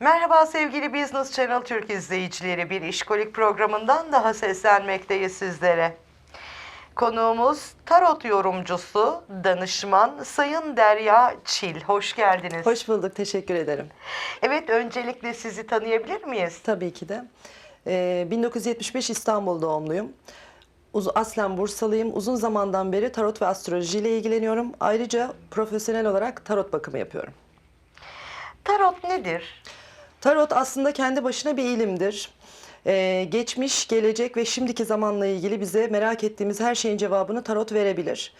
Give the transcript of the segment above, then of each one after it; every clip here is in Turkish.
Merhaba sevgili Business Channel Türk izleyicileri. Bir işkolik programından daha seslenmekteyiz sizlere. Konuğumuz tarot yorumcusu, danışman Sayın Derya Çil. Hoş geldiniz. Hoş bulduk, teşekkür ederim. Evet, öncelikle sizi tanıyabilir miyiz? Tabii ki de. Ee, 1975 İstanbul doğumluyum. Uz aslen Bursalıyım. Uzun zamandan beri tarot ve astroloji ile ilgileniyorum. Ayrıca profesyonel olarak tarot bakımı yapıyorum. Tarot nedir? Tarot aslında kendi başına bir ilimdir. Ee, geçmiş, gelecek ve şimdiki zamanla ilgili bize merak ettiğimiz her şeyin cevabını tarot verebilir.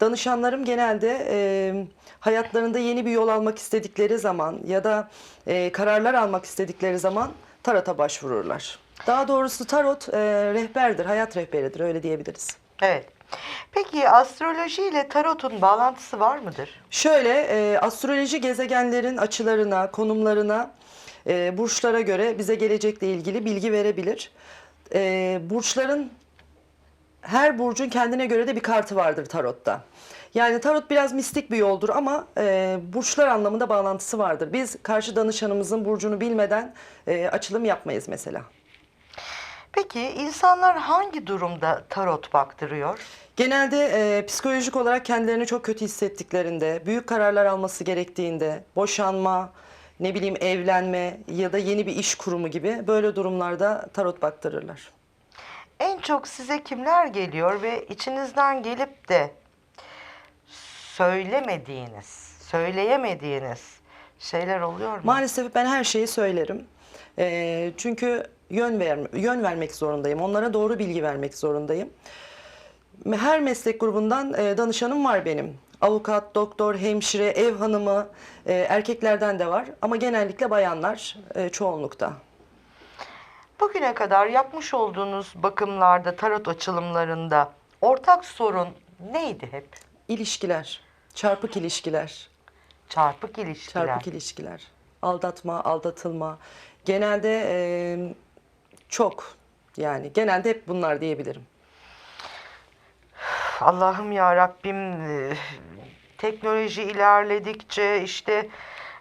Danışanlarım genelde e, hayatlarında yeni bir yol almak istedikleri zaman ya da e, kararlar almak istedikleri zaman tarota başvururlar. Daha doğrusu tarot e, rehberdir, hayat rehberidir öyle diyebiliriz. Evet. Peki astroloji ile tarotun bağlantısı var mıdır? Şöyle e, astroloji gezegenlerin açılarına, konumlarına, e, burçlara göre bize gelecekle ilgili bilgi verebilir. E, burçların her burcun kendine göre de bir kartı vardır tarotta. Yani tarot biraz mistik bir yoldur ama e, burçlar anlamında bağlantısı vardır. Biz karşı danışanımızın burcunu bilmeden e, açılım yapmayız mesela. Peki insanlar hangi durumda tarot baktırıyor? Genelde e, psikolojik olarak kendilerini çok kötü hissettiklerinde, büyük kararlar alması gerektiğinde, boşanma, ne bileyim evlenme ya da yeni bir iş kurumu gibi böyle durumlarda tarot baktırırlar. En çok size kimler geliyor ve içinizden gelip de söylemediğiniz, söyleyemediğiniz şeyler oluyor mu? Maalesef ben her şeyi söylerim. E, çünkü yön ver, yön vermek zorundayım. Onlara doğru bilgi vermek zorundayım. Her meslek grubundan e, danışanım var benim. Avukat, doktor, hemşire, ev hanımı, e, erkeklerden de var. Ama genellikle bayanlar e, çoğunlukta. Bugüne kadar yapmış olduğunuz bakımlarda, tarot açılımlarında ortak sorun neydi hep? İlişkiler, çarpık ilişkiler, Çarpık ilişkiler. çarpık ilişkiler, aldatma, aldatılma. Genelde e, çok yani genelde hep bunlar diyebilirim. Allah'ım ya Rabbim e, teknoloji ilerledikçe işte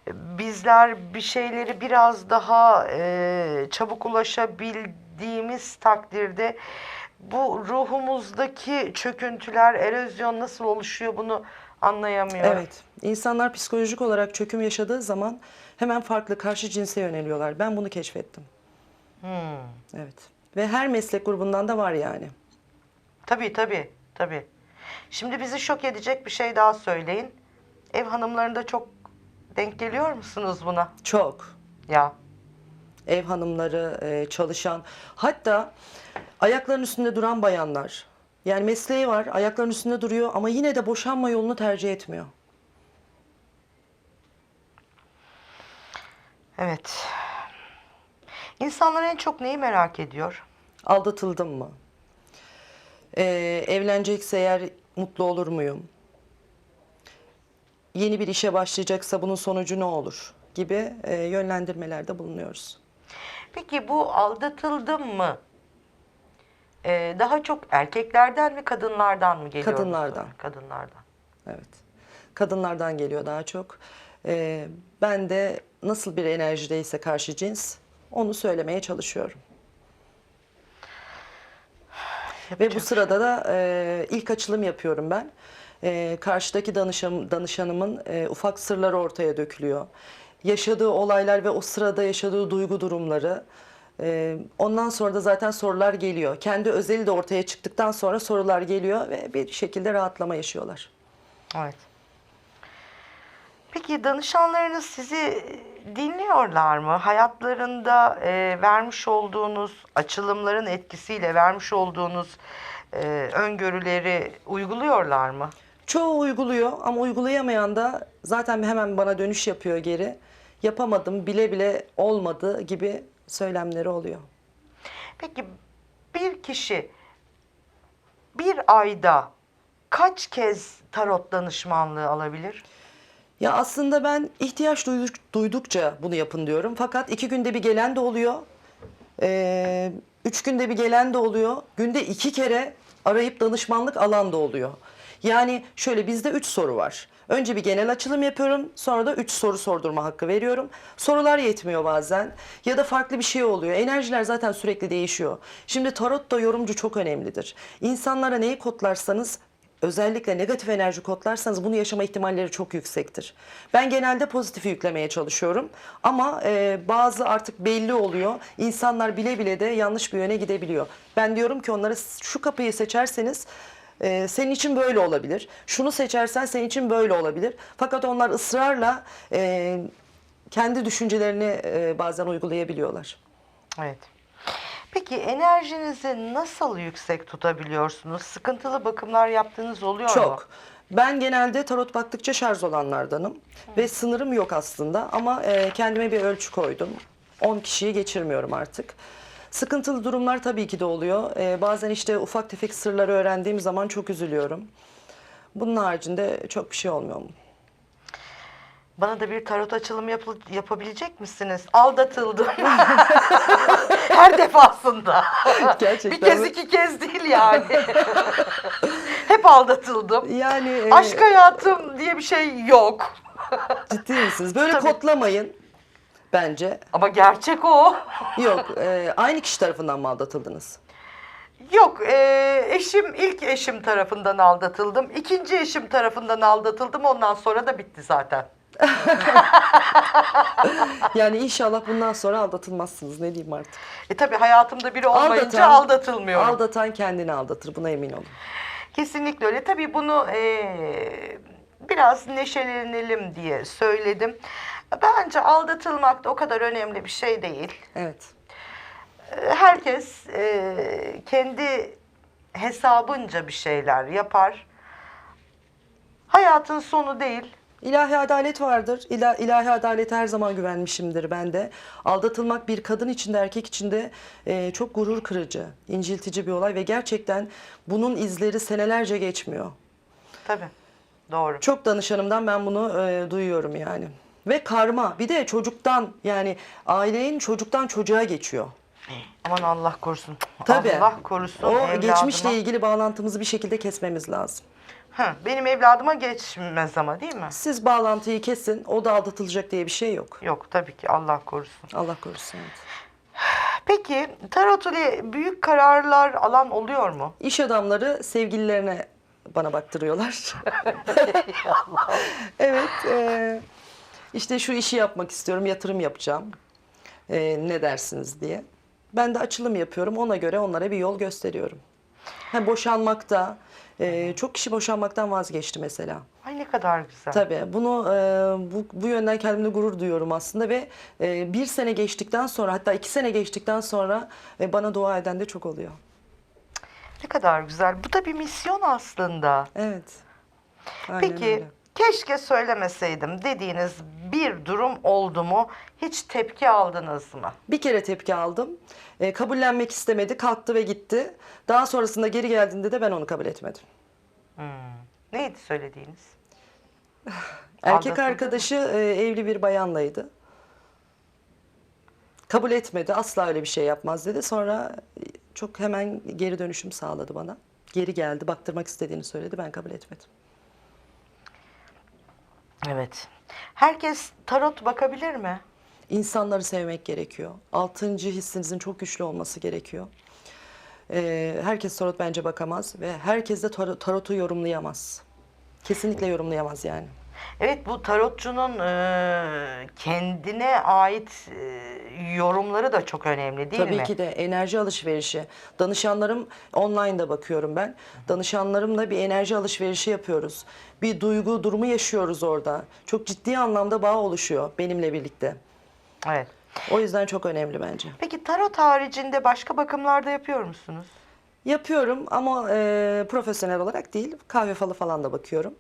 bizler bir şeyleri biraz daha e, çabuk ulaşabildiğimiz takdirde bu ruhumuzdaki çöküntüler, erozyon nasıl oluşuyor bunu anlayamıyorum. Evet, insanlar psikolojik olarak çöküm yaşadığı zaman hemen farklı karşı cinse yöneliyorlar. Ben bunu keşfettim. Hmm. Evet. Ve her meslek grubundan da var yani. Tabii tabii tabii. Şimdi bizi şok edecek bir şey daha söyleyin. Ev hanımlarında çok denk geliyor musunuz buna? Çok. Ya. Ev hanımları, e, çalışan, hatta ayaklarının üstünde duran bayanlar. Yani mesleği var, ayaklarının üstünde duruyor ama yine de boşanma yolunu tercih etmiyor. Evet. İnsanlar en çok neyi merak ediyor? Aldatıldım mı? Ee, evlenecekse eğer mutlu olur muyum? Yeni bir işe başlayacaksa bunun sonucu ne olur? Gibi e, yönlendirmelerde bulunuyoruz. Peki bu aldatıldım mı? Ee, daha çok erkeklerden mi kadınlardan mı geliyor? Kadınlardan. soru? Kadınlardan. Evet. Kadınlardan geliyor daha çok. Ee, ben de nasıl bir enerjideyse karşı cins onu söylemeye çalışıyorum. Ve bu sırada da e, ilk açılım yapıyorum ben. E, karşıdaki danışan, danışanımın e, ufak sırları ortaya dökülüyor. Yaşadığı olaylar ve o sırada yaşadığı duygu durumları. E, ondan sonra da zaten sorular geliyor. Kendi özeli de ortaya çıktıktan sonra sorular geliyor ve bir şekilde rahatlama yaşıyorlar. Evet. Peki danışanlarınız sizi dinliyorlar mı? Hayatlarında e, vermiş olduğunuz açılımların etkisiyle vermiş olduğunuz e, öngörüleri uyguluyorlar mı? Çoğu uyguluyor ama uygulayamayan da zaten hemen bana dönüş yapıyor geri. Yapamadım, bile bile olmadı gibi söylemleri oluyor. Peki bir kişi bir ayda kaç kez tarot danışmanlığı alabilir? Ya aslında ben ihtiyaç duyduk- duydukça bunu yapın diyorum. Fakat iki günde bir gelen de oluyor. Ee, üç günde bir gelen de oluyor. Günde iki kere arayıp danışmanlık alan da oluyor. Yani şöyle bizde üç soru var. Önce bir genel açılım yapıyorum. Sonra da 3 soru sordurma hakkı veriyorum. Sorular yetmiyor bazen. Ya da farklı bir şey oluyor. Enerjiler zaten sürekli değişiyor. Şimdi tarotta yorumcu çok önemlidir. İnsanlara neyi kodlarsanız özellikle negatif enerji kodlarsanız bunu yaşama ihtimalleri çok yüksektir. Ben genelde pozitifi yüklemeye çalışıyorum ama e, bazı artık belli oluyor. İnsanlar bile bile de yanlış bir yöne gidebiliyor. Ben diyorum ki onlara şu kapıyı seçerseniz e, senin için böyle olabilir. Şunu seçersen senin için böyle olabilir. Fakat onlar ısrarla e, kendi düşüncelerini e, bazen uygulayabiliyorlar. Evet. Peki enerjinizi nasıl yüksek tutabiliyorsunuz? Sıkıntılı bakımlar yaptığınız oluyor mu? Çok. Ben genelde tarot baktıkça şarj olanlardanım. Ve sınırım yok aslında ama e, kendime bir ölçü koydum. 10 kişiyi geçirmiyorum artık. Sıkıntılı durumlar tabii ki de oluyor. E, bazen işte ufak tefek sırları öğrendiğim zaman çok üzülüyorum. Bunun haricinde çok bir şey olmuyor mu? Bana da bir tarot açılımı yapıl- yapabilecek misiniz? Aldatıldım. Her defasında. Gerçekten Bir kez mi? iki kez değil yani. Hep aldatıldım. Yani e, Aşk hayatım diye bir şey yok. ciddi misiniz? Böyle Tabii. kodlamayın bence. Ama gerçek o. Yok, e, aynı kişi tarafından mı aldatıldınız? Yok, e, eşim ilk eşim tarafından aldatıldım. İkinci eşim tarafından aldatıldım. Ondan sonra da bitti zaten. Yani inşallah bundan sonra aldatılmazsınız. Ne diyeyim artık? E tabi hayatımda biri olmayınca aldatılmıyorum. Aldatan kendini aldatır. Buna emin olun. Kesinlikle öyle. Tabii bunu e, biraz neşelenelim diye söyledim. Bence aldatılmak da o kadar önemli bir şey değil. Evet. E, Herkes e, kendi hesabınca bir şeyler yapar. Hayatın sonu değil. İlahi adalet vardır. İla, ilahi adalete her zaman güvenmişimdir ben de. Aldatılmak bir kadın için de erkek için de e, çok gurur kırıcı, inciltici bir olay ve gerçekten bunun izleri senelerce geçmiyor. Tabii. Doğru. Çok danışanımdan ben bunu e, duyuyorum yani. Ve karma. Bir de çocuktan yani ailenin çocuktan çocuğa geçiyor. Aman Allah korusun. Tabii. Allah korusun. O evladıma. geçmişle ilgili bağlantımızı bir şekilde kesmemiz lazım. Ha, benim evladıma geçmez ama değil mi? Siz bağlantıyı kesin, o da aldatılacak diye bir şey yok. Yok tabii ki Allah korusun. Allah korusun. evet. Peki tarot ile büyük kararlar alan oluyor mu? İş adamları sevgililerine bana baktırıyorlar. evet, e, işte şu işi yapmak istiyorum, yatırım yapacağım. E, ne dersiniz diye. Ben de açılım yapıyorum, ona göre onlara bir yol gösteriyorum. Ha, boşanmakta, e, çok kişi boşanmaktan vazgeçti mesela. Ay ne kadar güzel. Tabii bunu e, bu, bu yönden kendimde gurur duyuyorum aslında ve e, bir sene geçtikten sonra hatta iki sene geçtikten sonra e, bana dua eden de çok oluyor. Ne kadar güzel. Bu da bir misyon aslında. Evet. Aynen Peki öyle. keşke söylemeseydim dediğiniz bir durum oldu mu? Hiç tepki aldınız mı? Bir kere tepki aldım. E, kabullenmek istemedi, kalktı ve gitti. Daha sonrasında geri geldiğinde de ben onu kabul etmedim. Neydi söylediğiniz? Erkek Aldatıldı arkadaşı e, evli bir bayanlaydı. Kabul etmedi, asla öyle bir şey yapmaz dedi. Sonra e, çok hemen geri dönüşüm sağladı bana. Geri geldi, baktırmak istediğini söyledi, ben kabul etmedim. Evet. Herkes tarot bakabilir mi? İnsanları sevmek gerekiyor. Altıncı hissinizin çok güçlü olması gerekiyor. Ee, herkes tarot bence bakamaz ve herkes de tar- tarotu yorumlayamaz. Kesinlikle yorumlayamaz yani. Evet bu tarotçunun e, kendine ait e, yorumları da çok önemli değil Tabii mi? ki de enerji alışverişi. Danışanlarım online'da bakıyorum ben. Danışanlarımla bir enerji alışverişi yapıyoruz. Bir duygu durumu yaşıyoruz orada. Çok ciddi anlamda bağ oluşuyor benimle birlikte. Evet. O yüzden çok önemli bence. Peki tarot haricinde başka bakımlarda yapıyor musunuz? Yapıyorum ama e, profesyonel olarak değil. Kahve falı falan da bakıyorum.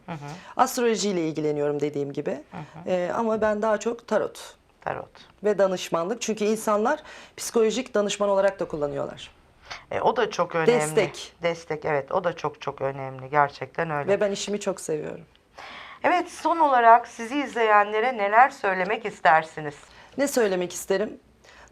Astrolojiyle ilgileniyorum dediğim gibi. E, ama ben daha çok tarot Tarot. ve danışmanlık. Çünkü insanlar psikolojik danışman olarak da kullanıyorlar. E, o da çok önemli. Destek. Destek evet o da çok çok önemli gerçekten öyle. Ve ben işimi çok seviyorum. Evet son olarak sizi izleyenlere neler söylemek istersiniz? Ne söylemek isterim?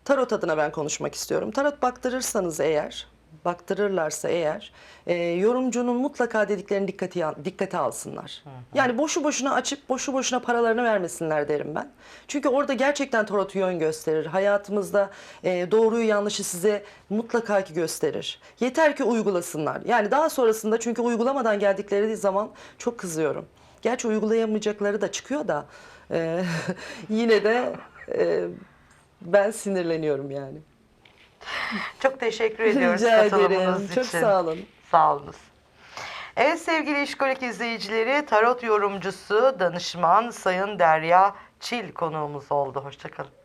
Tarot adına ben konuşmak istiyorum. Tarot baktırırsanız eğer baktırırlarsa eğer e, yorumcunun mutlaka dediklerini dikkate, dikkate alsınlar. Yani boşu boşuna açıp boşu boşuna paralarını vermesinler derim ben. Çünkü orada gerçekten tarot yön gösterir. Hayatımızda e, doğruyu yanlışı size mutlaka ki gösterir. Yeter ki uygulasınlar. Yani daha sonrasında çünkü uygulamadan geldikleri zaman çok kızıyorum. Gerçi uygulayamayacakları da çıkıyor da e, yine de e, ben sinirleniyorum yani. Çok teşekkür ediyoruz Rica katılımınız ederim. için. Çok sağ olun. Sağ olunuz. Evet sevgili işkolik izleyicileri, tarot yorumcusu, danışman Sayın Derya Çil konuğumuz oldu. Hoşçakalın.